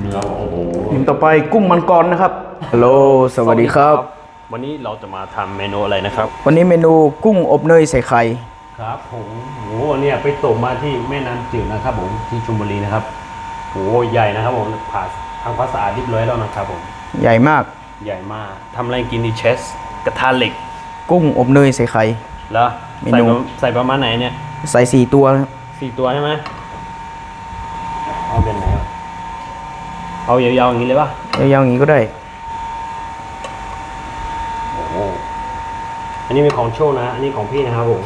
เนื้อโอ้โหอย่างต่อไปกุ้งมังกรนะครับฮัลโหลสวัสดีครับ วันนี้เราจะมาทำเมนูอะไรนะครับ วันนี้เมนูกุ้งอบเนยใส่ไข่ครับผมโอ้โหเนี่ยไปตกมาที่แม่น้ำจืดนะครับผมที่ชลบุรีนะครับโอ้โหใหญ่นะครับผมผ่าทางภาษาดิบร้อยแล้วนะครับผมใหญ่มากใหญ่มากทำอะไรกินดีเชสกระทะเหล็ก กุ้งอบเนยใส่ไข่แล้วเมใส่นูประใส่ประมาณไหนเนี่ย ใส่สี่ตัวนะครับสี่ตัวใช่ไหมเอาเป็นไหนวะ เอายาวๆอย่างนี้เลยป่ะยาวๆอย่างนี้ก็ได้โอ้โหอันนี้เป็นของโชว์นะ อันนี้ของพี่นะครับผม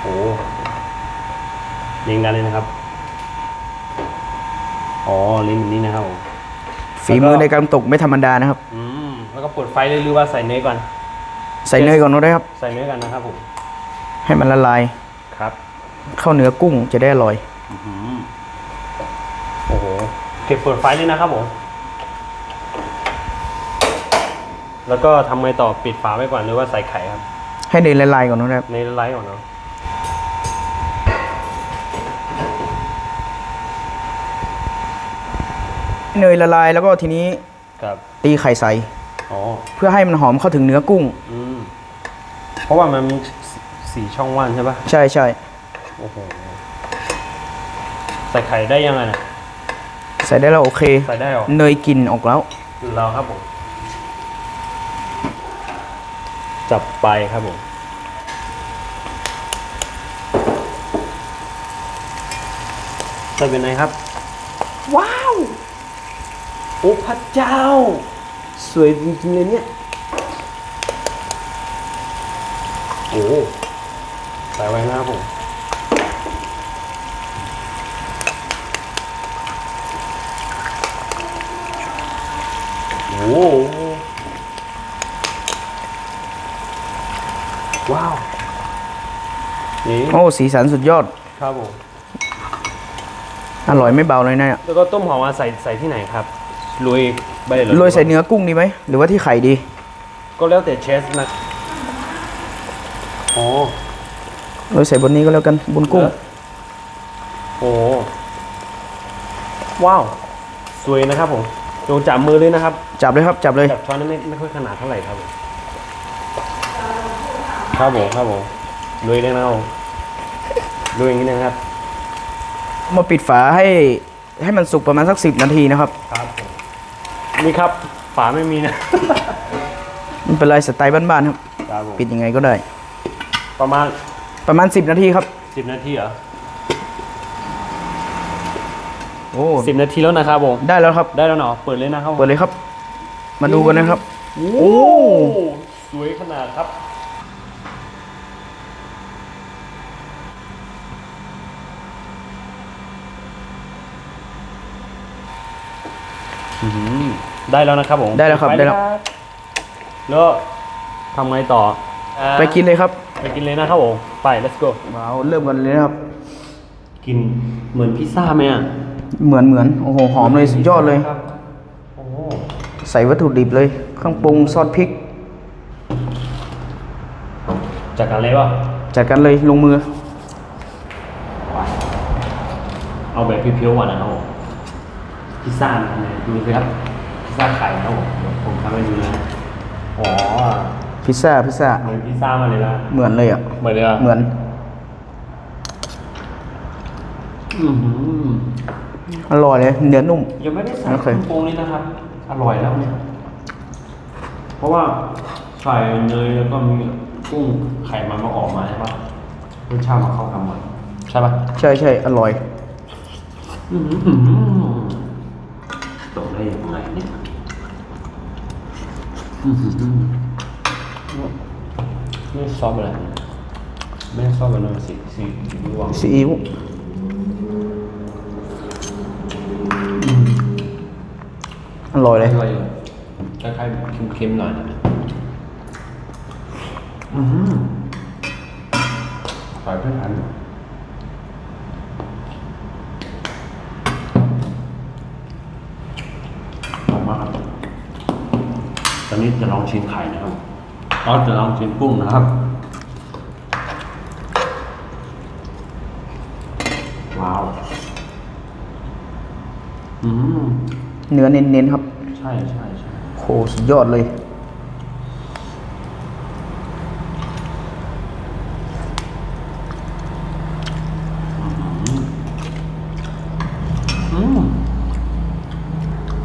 โอ้โหเรียงกันเลยนะครับ อ๋อลิ้นแบบนี้นะครับผมฝีมือในการตกไม่ธรรมดานะครับ อืม แล้วก็เปิดไฟเลยหรือว่าใส่เนยก่อน ใส่เนยก่อนก็ได้ครับ ใส่เนยกันนะครับผม ให้มันละลาย ครับ เข้าเนื้อกุ้งจะได้อร่อย อื้อหือโอ้โห โอเคเปิดไฟเลยนะครับผม แล้วก็ทำไงต่อปิดฝาไว้ก่อนหรือว่าใส่ไข่ครับ ให้เนยละลายก่อนนะครับในไลฟ์ก่อนเนาะเนยละลายแล้วก็ทีนี้ครับตีไข่ใส่ อ๋อเพื่อให้มันหอมเข้าถึงเนื้อกุ้ง อืมเพราะว่ามันมีสีช่องว่างใช่ปะใช่ใช่โอ้โหใส่ไข่ได้ยังไงนะ ใส่ได้แล้วโอเค ใส่ได้หรอเนยกลิ่นออกแล้ว เราครับผม จับไปครับผมใส่เป็นไงครับ ว้าว โอ้พระเจ้า สวยจริงๆเลยเนี่ย โอ้ใส่ไว้นะครับผม ว้าวนี่โอ้ สีสันสุดยอด ครับผมอร่อยไม่เบาเลยนะเนี่ยแล้วก็ต้มหอมมาใส่ใส่ที่ไหนครับโรยใบเหรอโรยใส่เนื้อกุ้งดีไหม หรือว่าที่ไข่ดี ก็แล้วแต่เชฟนะอ๋อโรยใส่บนนี้ก็แล้วกันบนกุ้งเหรอโอ้ว้าว สวยนะครับผม ลงจับมือเลยนะครับ จับเลยครับ จับเลย จับช้อนนั้นไม่ไม่ค่อยขนาดเท่าไหร่ครับผมครับผมครับผมลุยเลยนะครับผมลุยอย่างนี้นะครับ มาปิดฝาให้ให้มันสุกประมาณสักสิบนาทีนะครับ ครับผมนี่ครับ ฝาไม่มีนะมันเป็นลายสไตล์บ้านๆครับ ครับผมปิดยังไงก็ได้ ประมาณประมาณ10นาทีครับสิบนาทีเหรอ โอ้สิบนาทีแล้วนะครับผมได้แล้วครับ ได้แล้วเนาะเปิดเลยนะครับเปิดเลยครับ มาดูกันนะครับ โอ้สวยขนาดครับอื้อหือได้แล้วนะครับผมได้แล้วครับปได้แล้ว แล้วทำไงต่ออ่าไปกินเลยครับ ไปกินเลยนะครับผมไป let's go ว้าวเริ่มกันเลยนะครับ กินเหมือนพิซซ่าไหมอะ เหมือนเหมือนโอ้โหหอมเลยสุดยอดเลยครับโอ้โหใส่วัตถุดิบเลยเครื่องปรุงซอสพริกจากกันเลยป่ะจัดกันเลยลงมือ เอาแบบเพียวๆก่อนนะครับผมพิซซ่านะเนี่ยดูสิครับพิซซ่าไข่นะครับผมเดี๋ยวผมทำให้ดูนะอ๋อพิซซ่าพิซซ่าเหมือนพิซซ่ามาเลยนะเหมือนเลยอะเหมือนเลยอะเหมือน อื้อหือ อร่อยเลย เนื้อนุ่ม ยังไม่ได้ใส่โอเคเครื่องปรุงเลยนะครับ อร่อยแล้วเนี่ยเพราะว่าใส่เนยแล้วก็มีกุ้งไข่มันมาออกมาใช่ปะรสชาติมันเข้ากันหมดใช่ปะใช่ใช่อร่อยอื้อหือตกได้ยังไงเนี่ยอื้อหือไม่ซอสอะไรนะไม่ซอสอะไรนะสีสีสีม่วงซีอิ๊ว อร่อยเลยอะไรอยู่คล้ายๆเค็มๆหน่อยนะอือหือใส่ไม่ทันหอมมากครับตอนนี้จะลองชิมไข่นะครับเราจะลองชิมกุ้งนะครับว้าว อืม เนื้อเน้นๆครับ ใช่ใช่ใช่โหสุดยอดเลย อืม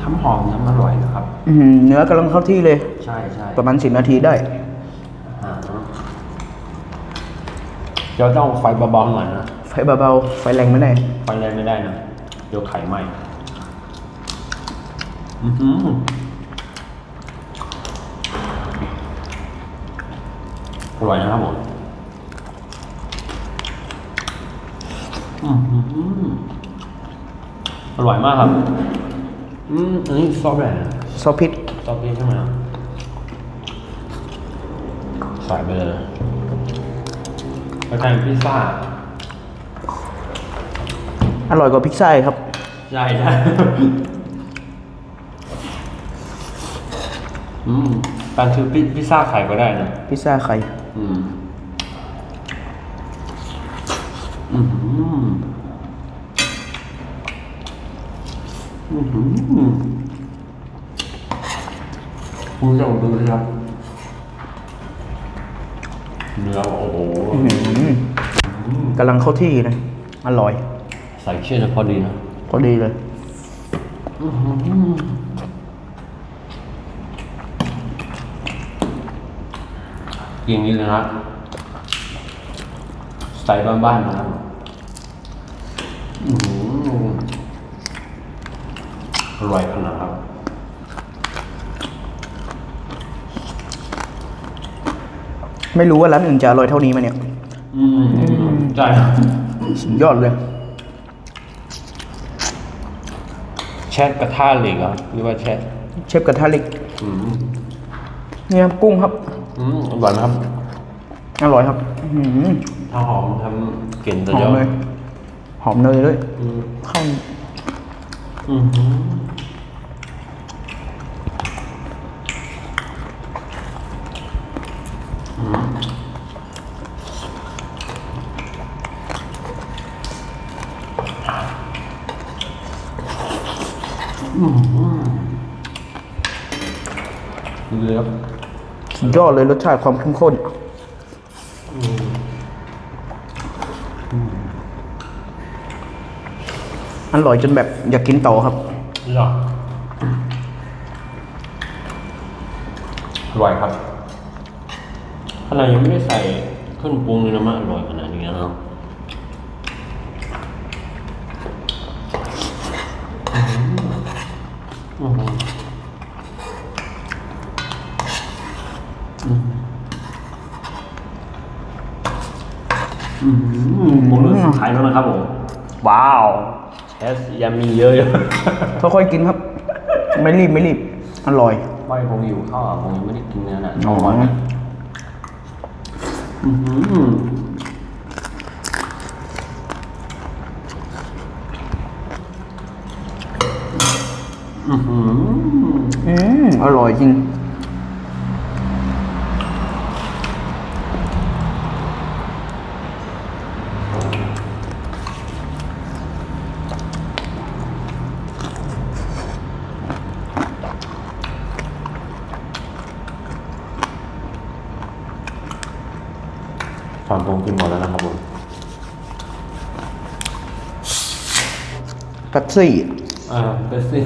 ทั้งหอมทั้งอร่อยนะครับ อื้อหือเนื้อกำลังเข้าที่เลย ใช่ใช่ประมาณสิบนาทีได้ อ่าเดี๋ยวต้องไฟเบาๆหน่อยนะ ไฟเบาๆ ไฟแรงไม่ได้ ไฟแรงไม่ได้นะ เดี๋ยวไข่ไหม้ อือหืออร่อยนะครับผมอือหืออร่อยมากครับ อืมอันนี้ซอสอะไรนะซอสพริกซอสพริกใช่ไหมครับใส่ไปเลยแล้วกันพิซซ่า อร่อยกว่าพิซซ่าอีกครับ ใช่ใช่ อืมการชื่อพิพิซซ่าไข่ก็ได้นะพิซซ่าไข่อืมอืมอืมอืมคุณผู้ชมดูสิครับเนื้อโอ้โหกำลังเข้าที่นะ อร่อย ใส่เชื่อจะพอดีนะ พอดีเลย อ ย่างนี้เลยนะสไตล์บ้านๆนะครับอื้อหืออร่อยขนาดครับไม่รู้ว่าร้านอื่นจะอร่อยเท่านี้ไหมเนี่ย อืมใช่ครับสุดยอดเลย แช่กระทะเหล็กเหรอหรือว่าแช่เชฟกระทะเหล็กอืม เนี่ยครับกุ้งครับ อืมอร่อยนะครับอร่อยครับอื้อหือถ้าหอมทำกลิ่นแต่หอเดียมวเลย หอมเนยด้วยอืมเข้าอืมดูเลยครับ สุดยอดเลยรสชาติความเข้มข้นอร่อยจนแบบอยากกินต่อครับหรออร่อยครับขนาดยังไม่ได้ใส่เครื่องปรุงเลยนะมันอร่อยขนาดนี้แล้วเนาะอืมอืมอืมอื มผมเริ่มสุดท้ายแล้วนะครับผม ว้าวแชสยังมีเยอะอยู่ ค่อยๆกินครับ ไม่รีบไม่รีบ อร่อยไม่ผมอยู่ข้าวอะผมยังไม่ได้กินเนื้อน่ะอ๋อวันนะอือหืออือหืออืมอร่อยจริง ผมกินหมดแล้วนะครับผมเป๊ปซี่อ่าเบสซี่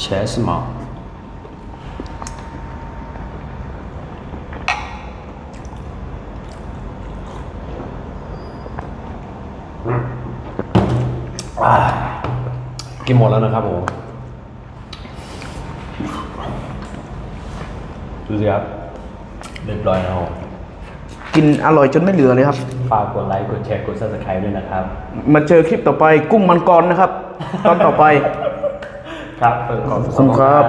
แชสมาอ่ กินหมดแล้วนะครับผมดูสิครับเรียบร้อยแล้วกินอร่อยจนไม่เหลือเลยครับ ฝากกดไลค์ กดแชร์ กด subscribe ด้วยนะครับ มาเจอคลิปต่อไปกุ้งมังกรนะครับ ตอนต่อไป ครับขอบขอบคุณครับ